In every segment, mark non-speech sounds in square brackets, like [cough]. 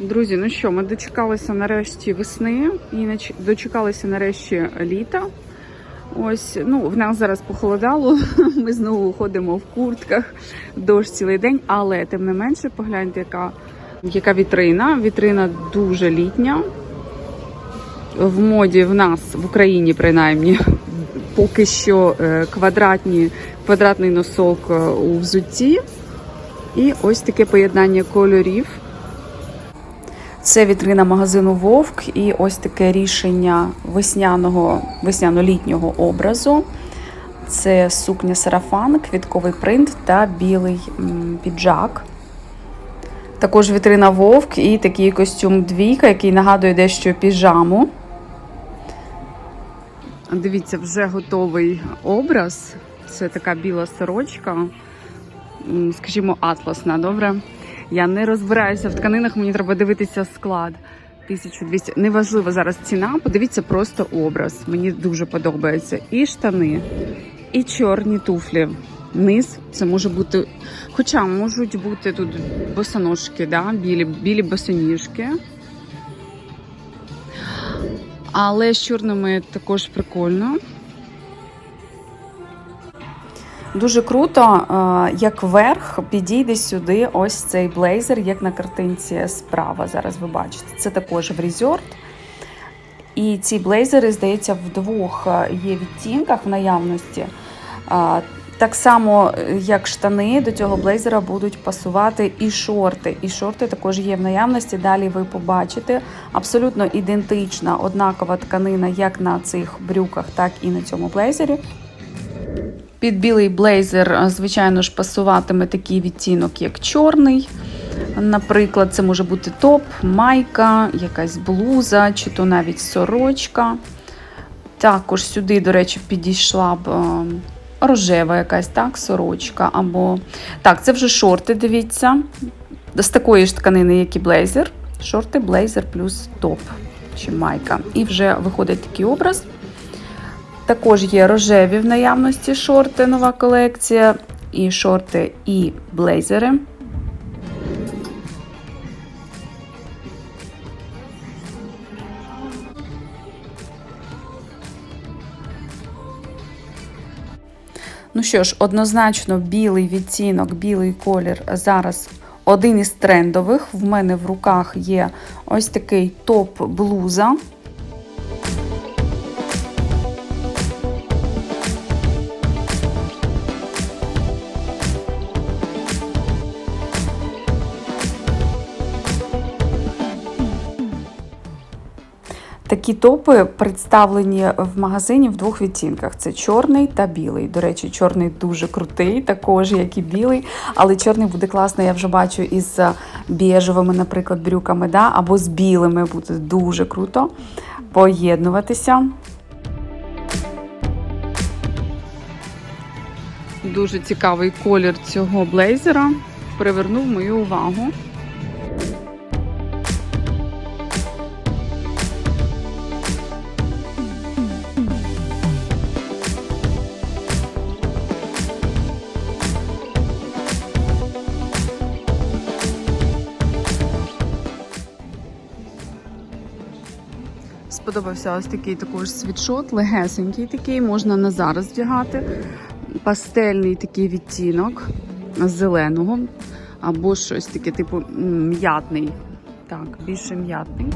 Друзі, ну що, ми дочекалися нарешті весни і дочекалися нарешті літа. Ось, ну, в нас зараз похолодало. [laughs] Ми знову ходимо в куртках, дощ цілий день, але тим не менше, погляньте, яка, яка вітрина. Вітрина дуже літня. В моді в нас в Україні, принаймні, [laughs] поки що е, квадратні, квадратний носок е, у взутті. І ось таке поєднання кольорів. Це вітрина магазину Вовк і ось таке рішення весняного весняно-літнього образу. Це сукня сарафан, квітковий принт та білий піджак. Також вітрина Вовк і такий костюм двійка, який нагадує дещо піжаму. Дивіться, вже готовий образ. Це така біла сорочка, скажімо, атласна, добре? Я не розбираюся в тканинах, мені треба дивитися склад. 1200. Неважливо зараз ціна. Подивіться просто образ. Мені дуже подобається. І штани, і чорні туфлі. Низ це може бути. Хоча можуть бути тут босоножки, да? білі, білі босоніжки. Але з чорними також прикольно. Дуже круто, е, як верх підійде сюди ось цей блейзер, як на картинці справа. Зараз ви бачите. Це також в резорт. І ці блейзери, здається, в двох е, є відтінках в наявності. Е, Так само, як штани, до цього блейзера будуть пасувати і шорти. І шорти також є в наявності. Далі ви побачите абсолютно ідентична однакова тканина, як на цих брюках, так і на цьому блейзері. Під білий блейзер, звичайно ж, пасуватиме такий відтінок, як чорний. Наприклад, це може бути топ, майка, якась блуза, чи то навіть сорочка. Також сюди, до речі, підійшла б е, рожева якась так, сорочка. Або так, це вже шорти, дивіться. З такої ж тканини, як і блейзер. Шорти, блейзер плюс топ чи майка. І вже виходить такий образ. Також є рожеві в наявності шорти, нова колекція, і шорти, і блейзери. Ну що ж, однозначно, білий відтінок, білий колір зараз один із трендових. В мене в руках є ось такий топ-блуза. Такі топи представлені в магазині в двох відтінках: це чорний та білий. До речі, чорний дуже крутий, також як і білий. Але чорний буде класно, я вже бачу із біжевими, наприклад, брюками, да? або з білими буде дуже круто поєднуватися. Дуже цікавий колір цього блейзера привернув мою увагу. Сподобався ось такий також світшот, легесенький такий, можна на зараз вдягати. Пастельний такий відтінок зеленого, або щось таке, типу м'ятний. Так, більше м'ятний.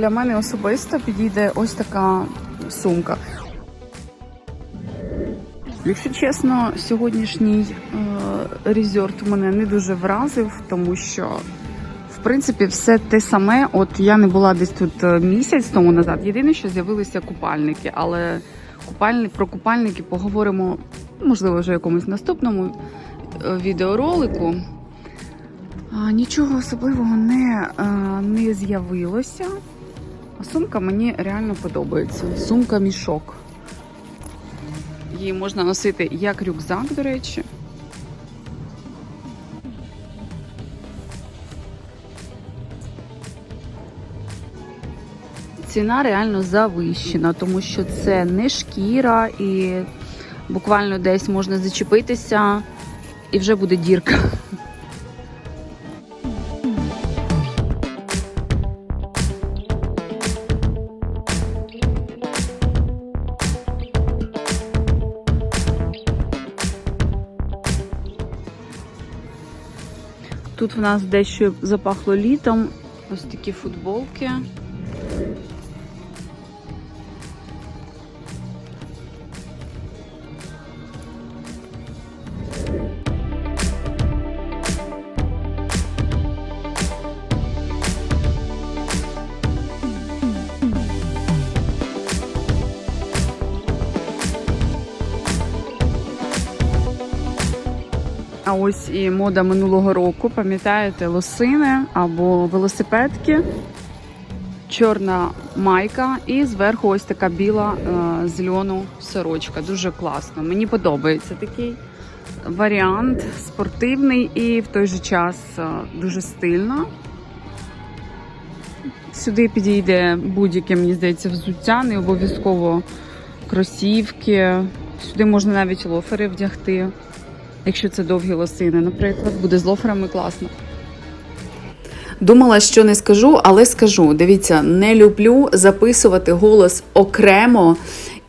Для мене особисто підійде ось така сумка. Якщо чесно, сьогоднішній е, резорт мене не дуже вразив, тому що в принципі все те саме. От я не була десь тут е, місяць тому назад. Єдине, що з'явилися купальники, але купальні, про купальники поговоримо, можливо, вже в якомусь наступному е, відеоролику. Нічого особливого не, не з'явилося. Сумка мені реально подобається. Сумка мішок. Її можна носити як рюкзак, до речі. Ціна реально завищена, тому що це не шкіра і буквально десь можна зачепитися і вже буде дірка. Тут в нас дещо запахло літом. Ось такі футболки. А ось і мода минулого року, пам'ятаєте, лосини або велосипедки, чорна майка і зверху ось така біла е, з льону сорочка. Дуже класно. Мені подобається такий варіант, спортивний і в той же час е, дуже стильно. Сюди підійде будь-яке, мені здається, взуття, не обов'язково кросівки. Сюди можна навіть лофери вдягти. Якщо це довгі лосини, наприклад, буде з лоферами класно. Думала, що не скажу, але скажу. Дивіться, не люблю записувати голос окремо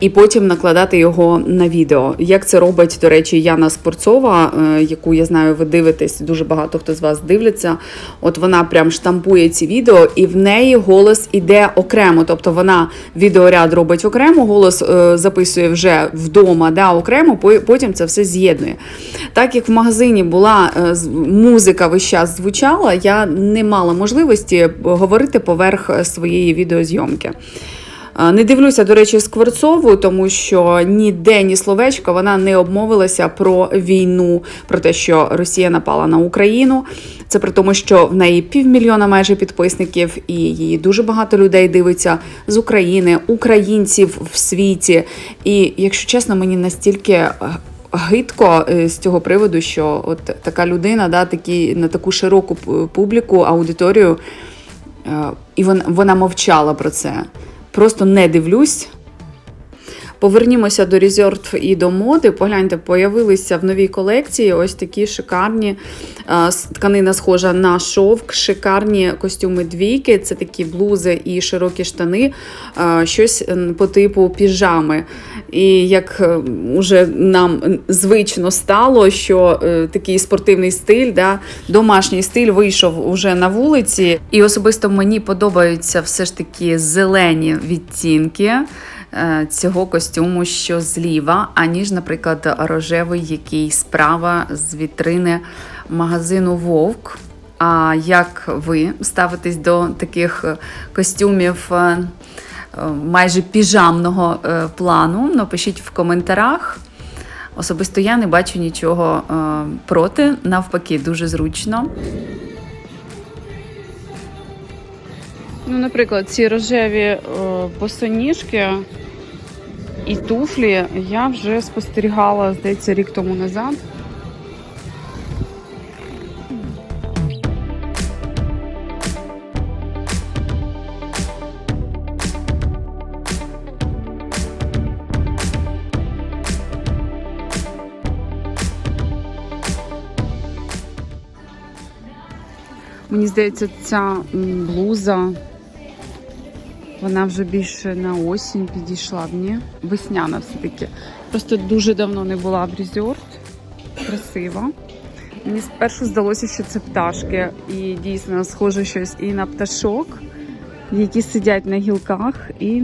і потім накладати його на відео. Як це робить, до речі, Яна Спорцова, е, яку я знаю, ви дивитесь, дуже багато хто з вас дивляться. От вона прям штампує ці відео, і в неї голос іде окремо. Тобто вона відеоряд робить окремо, голос е, записує вже вдома, да, окремо, потім це все з'єднує. Так як в магазині була е, музика весь час звучала, я не мала можливості говорити поверх своєї відеозйомки. Не дивлюся, до речі, Скворцову, тому що ніде ні словечка вона не обмовилася про війну, про те, що Росія напала на Україну. Це при тому, що в неї півмільйона майже підписників, і її дуже багато людей дивиться з України, українців в світі. І якщо чесно, мені настільки е, гидко е, з цього приводу, що от така людина, да, такі, на таку широку публіку, аудиторію, е, і вона, вона мовчала про це. Просто не дивлюсь. Повернімося до резорт і до моди. Погляньте, появилися в новій колекції ось такі шикарні е, тканина схожа на шовк, шикарні костюми двійки. Це такі блузи і широкі штани, е, щось по типу піжами. І як е, уже нам звично стало, що такий спортивний стиль, да, домашній стиль вийшов уже на вулиці. І особисто мені подобаються все ж таки зелені відтінки цього костюму, що зліва, аніж, наприклад, рожевий, який справа з вітрини магазину Вовк. А як ви ставитесь до таких е, костюмів е, е, майже піжамного е, плану? Напишіть в коментарях. Особисто я не бачу нічого е, проти, навпаки, дуже зручно. Ну, наприклад, ці рожеві е, босоніжки і туфлі я вже спостерігала, здається, рік тому назад. Мені здається, ця блуза вона вже більше на осінь підійшла мені. Весняна все-таки. Просто дуже давно не була в резорт. Красиво. Мені спершу здалося, що це пташки. І дійсно схоже щось і на пташок. які сидять на гілках і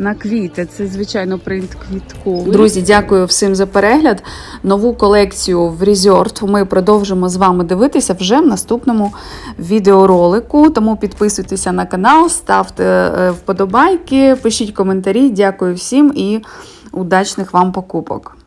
на квіти. Це, звичайно, принт квітку. Друзі, дякую всім за перегляд. Нову колекцію в Resort ми продовжимо з вами дивитися вже в наступному відеоролику. Тому підписуйтеся на канал, ставте е, вподобайки, пишіть коментарі. Дякую всім і удачних вам покупок.